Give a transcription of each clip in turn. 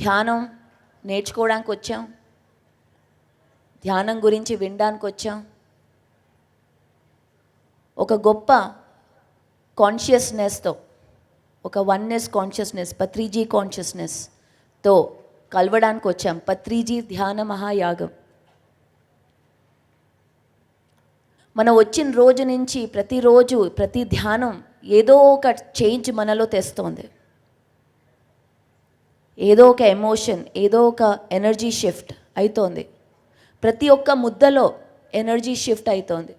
ధ్యానం నేర్చుకోవడానికి వచ్చాం. ధ్యానం గురించి వినడానికి వచ్చాం. ఒక గొప్ప కాన్షియస్నెస్తో ఒక వన్నెస్ కాన్షియస్నెస్ పత్రిజీ కాన్షియస్నెస్తో కలవడానికి వచ్చాం. పత్రిజీ ధ్యాన మహాయాగం. మనం వచ్చిన రోజు నుంచి ప్రతిరోజు ప్రతి ధ్యానం ఏదో ఒక చేంజ్ మనలో తెస్తోంది. ఏదో ఒక ఎమోషన్ ఏదో ఒక ఎనర్జీ షిఫ్ట్ అవుతోంది ప్రతి ఒక్క ముద్దలో ఎనర్జీ షిఫ్ట్ అవుతోంది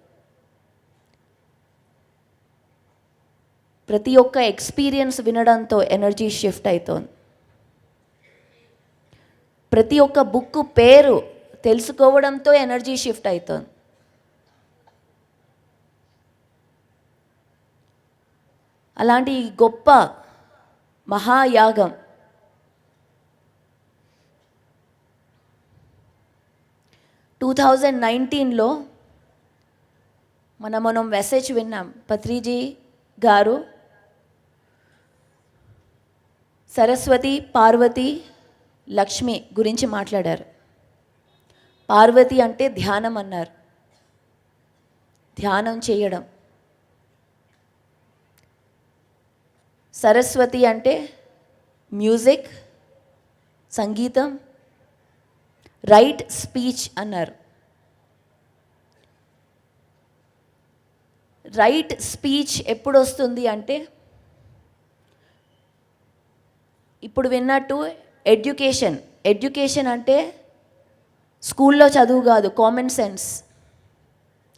ప్రతి ఒక్క ఎక్స్పీరియన్స్ వినడంతో ఎనర్జీ షిఫ్ట్ అవుతోంది ప్రతి ఒక్క బుక్ పేరు తెలుసుకోవడంతో ఎనర్జీ షిఫ్ట్ అవుతోంది అలాంటి గొప్ప మహాయాగం టూ థౌజండ్ నైన్టీన్లో మనం మనం మెసేజ్ విన్నాం. పత్రిజీ గారు సరస్వతి పార్వతి లక్ష్మి గురించి మాట్లాడారు. పార్వతి అంటే ధ్యానం అన్నారు. ధ్యానం చేయడం. సరస్వతి అంటే మ్యూజిక్ సంగీతం రైట్ స్పీచ్ అన్నారు. రైట్ స్పీచ్ ఎప్పుడు వస్తుంది అంటే ఇప్పుడు విన్నట్టు ఎడ్యుకేషన్ ఎడ్యుకేషన్ అంటే స్కూల్లో చదువు కాదు కామన్ సెన్స్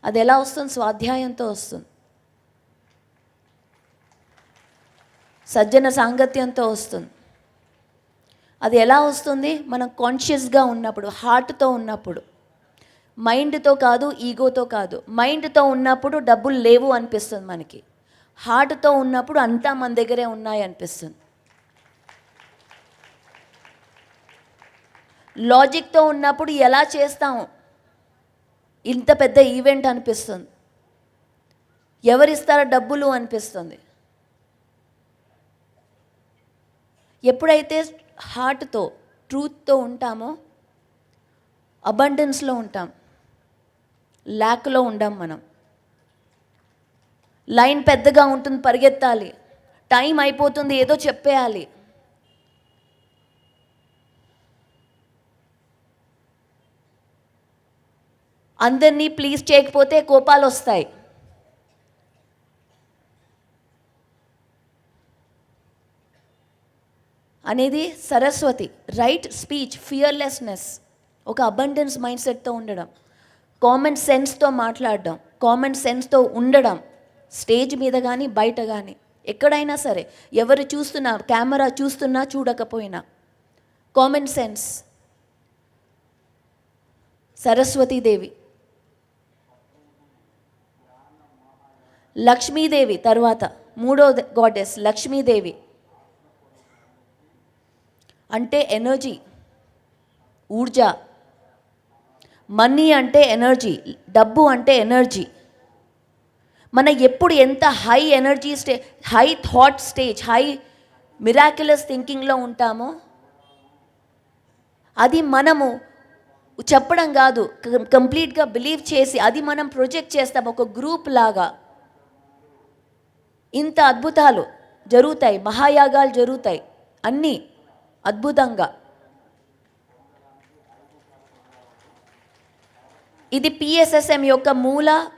అది ఎలా వస్తుంది? స్వాధ్యాయంతో వస్తుంది. సజ్జన సాంగత్యంతో వస్తుంది. అది ఎలా వస్తుంది? మనం కాన్షియస్గా ఉన్నప్పుడు హార్ట్తో ఉన్నప్పుడు. మైండ్తో కాదు ఈగోతో కాదు. మైండ్తో ఉన్నప్పుడు డబ్బులు లేవు అనిపిస్తుంది మనకి. హార్ట్తో ఉన్నప్పుడు అంతా మన దగ్గరే ఉన్నాయి అనిపిస్తుంది. లాజిక్తో ఉన్నప్పుడు ఎలా చేస్తాం ఇంత పెద్ద ఈవెంట్ అనిపిస్తుంది. ఎవరిస్తారో డబ్బులు అనిపిస్తుంది. ఎప్పుడైతే హార్ట్తో ట్రూత్తో ఉంటామో అబండెన్స్లో ఉంటాం. ల్యాక్లో ఉండం మనం. లైన్ పెద్దగా ఉంటుంది పరిగెత్తాలి. టైం అయిపోతుంది ఏదో చెప్పేయాలి. అందరినీ ప్లీజ్ చేయకపోతే కోపాలు వస్తాయి. అనేది సరస్వతి రైట్ స్పీచ్ ఫియర్లెస్నెస్ ఒక అబండెన్స్ మైండ్ సెట్తో ఉండడం. కామన్ సెన్స్తో మాట్లాడడం కామన్ సెన్స్తో ఉండడం స్టేజ్ మీద కానీ బయట కానీ ఎక్కడైనా సరే ఎవరు చూస్తున్నా కెమెరా చూస్తున్నా చూడకపోయినా కామన్ సెన్స్ సరస్వతీదేవి. లక్ష్మీదేవి తర్వాత మూడో గాడెస్ లక్ష్మీదేవి. అంటే ఎనర్జీ ఊర్జ. మనీ అంటే ఎనర్జీ డబ్బు అంటే ఎనర్జీ. మన ఎప్పుడు ఎంత high energy stay high thought stage high miraculous థింకింగ్లో ఉంటామో అది మనము చెప్పడం కాదు కంప్లీట్గా బిలీవ్ చేసి అది మనం ప్రొజెక్ట్ చేస్తాం ఒక గ్రూప్ లాగా. ఇంత అద్భుతాలు జరుగుతాయి మహాయాగాలు జరుగుతాయి అన్నీ. అద్భుతంగా. ఇది పిఎస్ఎస్ఎం యొక్క మూల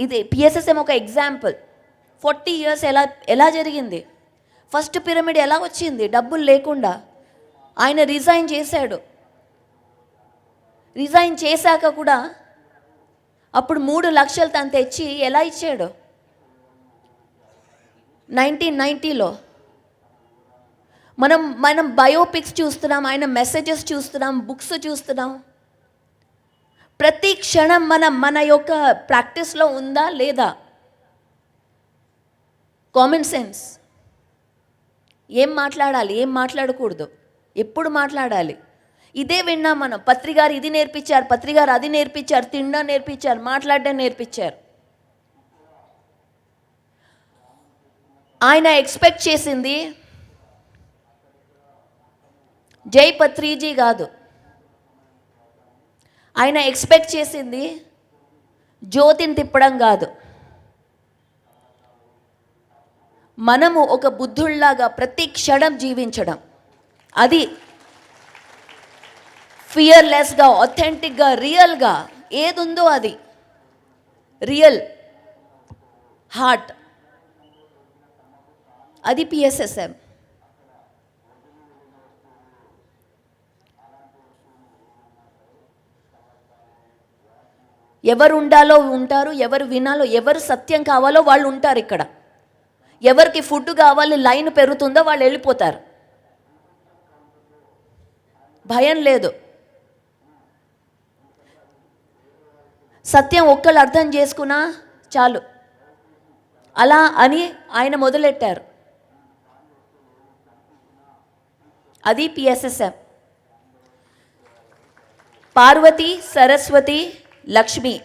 ఇది పిఎస్ఎస్ఎం ఒక ఎగ్జాంపుల్ ఫార్టీ ఇయర్స్ ఎలా ఎలా జరిగింది? ఫస్ట్ పిరమిడ్ ఎలా వచ్చింది? డబ్బులు లేకుండా. ఆయన రిజైన్ చేశాడు. రిజైన్ చేశాక కూడా అప్పుడు మూడు లక్షలు తను తెచ్చి ఎలా ఇచ్చాడు? నైన్టీన్ నైంటీలో మనం మనం బయోపిక్స్ చూస్తున్నాం ఆయన మెసేజెస్ చూస్తున్నాం బుక్స్ చూస్తున్నాం. ప్రతి క్షణం మనం మన యొక్క ప్రాక్టీస్లో ఉందా లేదా? కామన్ సెన్స్ ఏం మాట్లాడాలి? ఏం మాట్లాడకూడదు? ఎప్పుడు మాట్లాడాలి? ఇదే విన్నాం మనం. పత్రిగారు ఇది నేర్పించారు పత్రిగారు అది నేర్పించారు తినడం నేర్పించారు మాట్లాడడం నేర్పించారు. ఆయన ఎక్స్పెక్ట్ చేసింది జై పత్రిజీ కాదు. ఆయన ఎక్స్పెక్ట్ చేసింది జ్యోతిని తిప్పడం కాదు. మనము ఒక బుద్ధుల్లాగా ప్రతి క్షణం జీవించడం. అది ఫియర్లెస్గా ఒథెంటిక్గా రియల్గా ఏదుందో అది. రియల్ హార్ట్ అది పిఎస్ఎస్ఎం ఎవరు ఉండాలో ఉంటారు ఎవరు వినాలో ఎవరు సత్యం కావాలో వాళ్ళు ఉంటారు ఇక్కడ. ఎవరికి ఫుడ్ కావాలి లైన్ పెరుగుతుందో వాళ్ళు వెళ్ళిపోతారు. భయం లేదు. సత్యం ఒక్కళ్ళు అర్థం చేసుకున్నా చాలు. అలా అని ఆయన మొదలెట్టారు. అది PSSM Parvati Saraswati Lakshmi.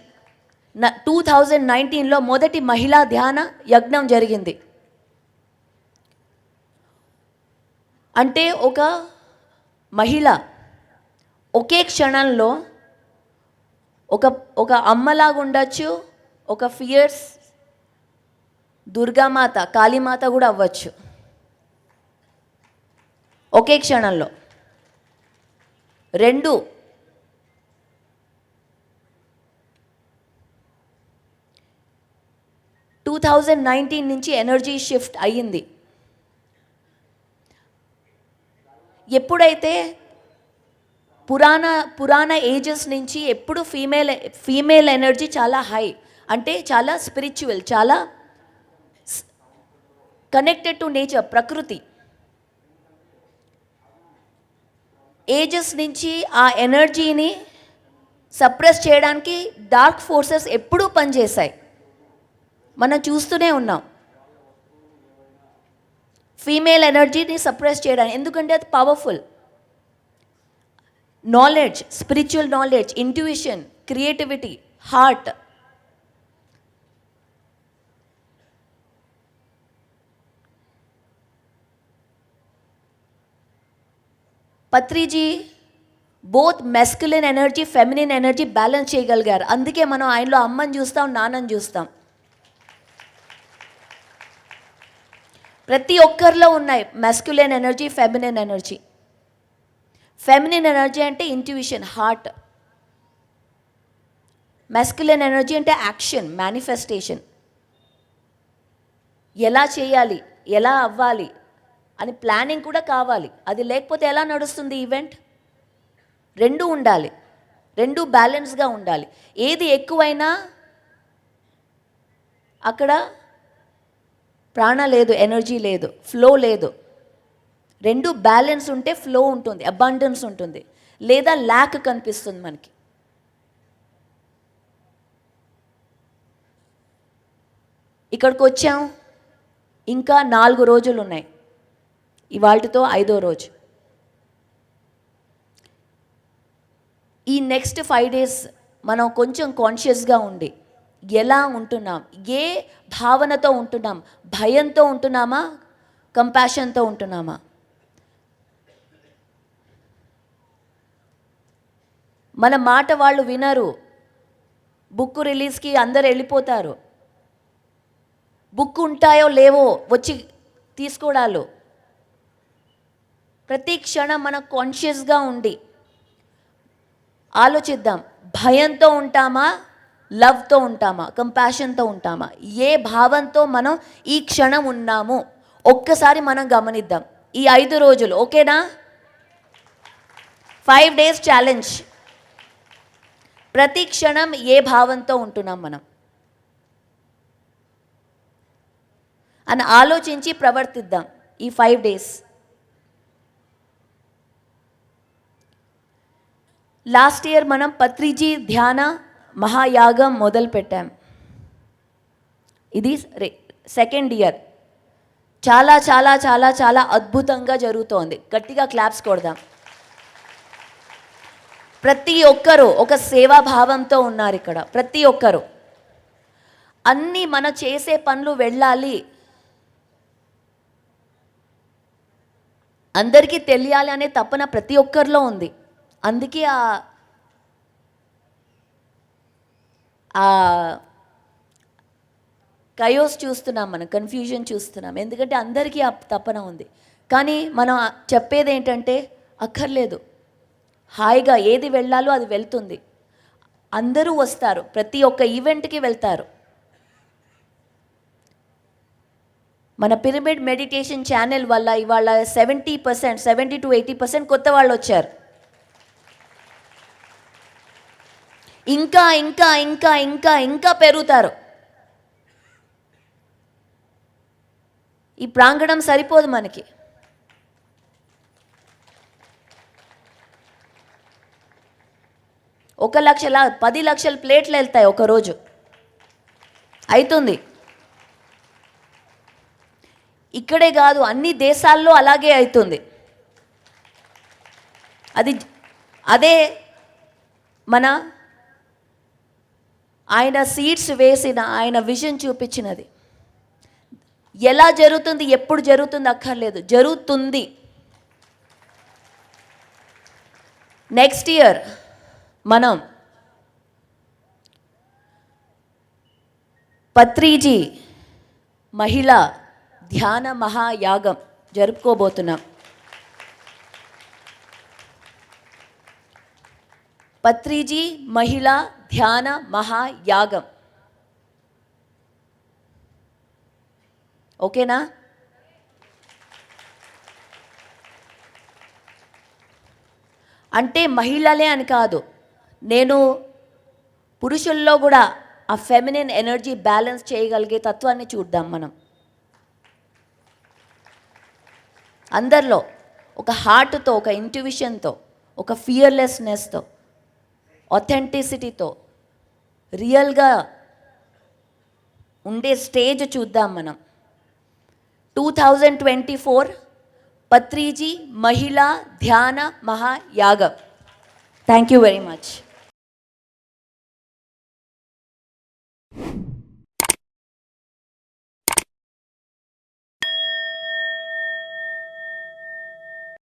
Two thousand నైన్టీన్లో మొదటి మహిళా ధ్యాన యజ్ఞం జరిగింది. అంటే ఒక మహిళ ఒకే క్షణంలో ఒక ఒక అమ్మలాగా ఉండొచ్చు ఒక ఫియర్స్ దుర్గామాత కాళీమాత కూడా అవ్వచ్చు. ఒకే క్షణంలో. రెండు టూ థౌజండ్ నైన్టీన్ నుంచి ఎనర్జీ షిఫ్ట్ అయ్యింది. ఎప్పుడైతే పురాణ పురాణ ఏజెస్ నుంచి ఎప్పుడు ఫీమేల్ ఫీమేల్ ఎనర్జీ చాలా హై అంటే చాలా స్పిరిచువల్ చాలా కనెక్టెడ్ టు నేచర్ ప్రకృతి. ఏజెస్ నుంచి ఆ ఎనర్జీని సప్రెస్ చేయడానికి డార్క్ ఫోర్సెస్ ఎప్పుడూ పనిచేశాయి. మనం చూస్తూనే ఉన్నాం. ఫీమేల్ ఎనర్జీని సప్రెస్ చేయడానికి ఎందుకంటే అది powerful knowledge spiritual knowledge intuition creativity heart Patriji both masculine energy feminine energy balance చేయగలిగారు. అందుకే మనం ఆయనలో అమ్మని చూస్తాం నాన్నని చూస్తాం. ప్రతి ఒక్కరిలో ఉన్నాయి. Masculine energy feminine energy feminine energy అంటే ఇంట్యూషన్ హార్ట్ మెస్క్యులైన్ ఎనర్జీ అంటే యాక్షన్ మేనిఫెస్టేషన్ ఎలా చేయాలి ఎలా అవ్వాలి అని ప్లానింగ్ కూడా కావాలి. అది లేకపోతే ఎలా నడుస్తుంది ఈవెంట్ రెండు ఉండాలి. రెండు బ్యాలెన్స్గా ఉండాలి. ఏది ఎక్కువైనా అక్కడ ప్రాణ లేదు ఎనర్జీ లేదు ఫ్లో లేదు. రెండు బ్యాలెన్స్ ఉంటే ఫ్లో ఉంటుంది అబండెన్స్ ఉంటుంది. లేదా ల్యాక్ కనిపిస్తుంది మనకి. ఇక్కడికి వచ్చాం. ఇంకా నాలుగు రోజులు ఉన్నాయి. ఇవాళతో ఐదో రోజు. ఈ నెక్స్ట్ ఫైవ్ డేస్ మనం కొంచెం కాన్షియస్గా ఉండి ఎలా ఉంటున్నాం? ఏ భావనతో ఉంటున్నాం? భయంతో ఉంటున్నామా? కంపాషన్తో ఉంటున్నామా? మన మాట వాళ్ళు వినరు. బుక్ రిలీజ్కి అందరు వెళ్ళిపోతారు. బుక్ ఉంటాయో లేవో వచ్చి తీసుకోవడాలు ప్రతి క్షణం మనం కాన్షియస్గా ఉండి ఆలోచిద్దాం. భయంతో ఉంటామా? లవ్తో ఉంటామా కంపాషన్తో ఉంటామా? ఏ భావంతో మనం ఈ క్షణం ఉన్నాము ఒక్కసారి మనం గమనిద్దాం. ఈ ఐదు రోజులు ఓకేనా? ఫైవ్ డేస్ ఛాలెంజ్ ప్రతి క్షణం ఏ భావంతో ఉంటున్నాం మనం? అని ఆలోచించి ప్రవర్తిద్దాం ఈ ఫైవ్ డేస్ లాస్ట్ ఇయర్ మనం పత్రిజీ ధ్యాన మహాయాగం మొదలు పెట్టాం ఇది సెకండ్ ఇయర్ చాలా చాలా చాలా చాలా అద్భుతంగా జరుగుతోంది. గట్టిగా క్లాప్స్ కొడదాం. ప్రతి ఒక్కరూ ఒక సేవా భావంతో ఉన్నారు ఇక్కడ. ప్రతి ఒక్కరూ. అన్నీ మన చేసే పనులు వెళ్ళాలి. అందరికీ తెలియాలి అనే తపన ప్రతి ఒక్కరిలో ఉంది. అందుకే ఆ కయోస్ చూస్తున్నాం మనం కన్ఫ్యూజన్ చూస్తున్నాం. ఎందుకంటే అందరికీ ఆ తపన ఉంది. కానీ మనం చెప్పేది ఏంటంటే అక్కర్లేదు. హాయిగా ఏది వెళ్ళాలో అది వెళ్తుంది. అందరూ వస్తారు. ప్రతి ఒక్క ఈవెంట్కి వెళ్తారు. మన పిరమిడ్ మెడిటేషన్ ఛానల్ వల్ల ఇవాళ seventy percent seventy to eighty percent కొత్త వాళ్ళు వచ్చారు. ఇంకా ఇంకా ఇంకా ఇంకా ఇంకా పెరుగుతారు. ఈ ప్రాంగణం సరిపోదు మనకి. ఒక లక్షల పది లక్షల ప్లేట్లు వెళ్తాయి ఒకరోజు అవుతుంది ఇక్కడే కాదు అన్ని దేశాల్లో అలాగే అవుతుంది అది అదే మన ఆయన సీడ్స్ వేసిన ఆయన విజన్ చూపించినది. ఎలా జరుగుతుంది ఎప్పుడు జరుగుతుంది అక్కర్లేదు. జరుగుతుంది. నెక్స్ట్ ఇయర్ మనం పత్రిజీ మహిళ ధ్యాన మహాయాగం జరుపుకోబోతున్నాం. పత్రిజీ మహిళ ధ్యాన మహాయాగం. ఓకేనా? అంటే మహిళలే అని కాదు నేను పురుషుల్లో కూడా ఆ ఫెమినిన్ ఎనర్జీ బ్యాలెన్స్ చేయగలిగే తత్వాన్ని చూద్దాం మనం. అందరిలో ఒక హార్ట్తో ఒక ఇంట్యూవిషన్తో ఒక ఫియర్లెస్నెస్తో ఒథెంటిసిటీతో రియల్గా ఉండే స్టేజ్ చూద్దాం మనం. Two thousand twenty four Patriji మహిళా ధ్యాన మహాయాగం థ్యాంక్ యూ వెరీ మచ్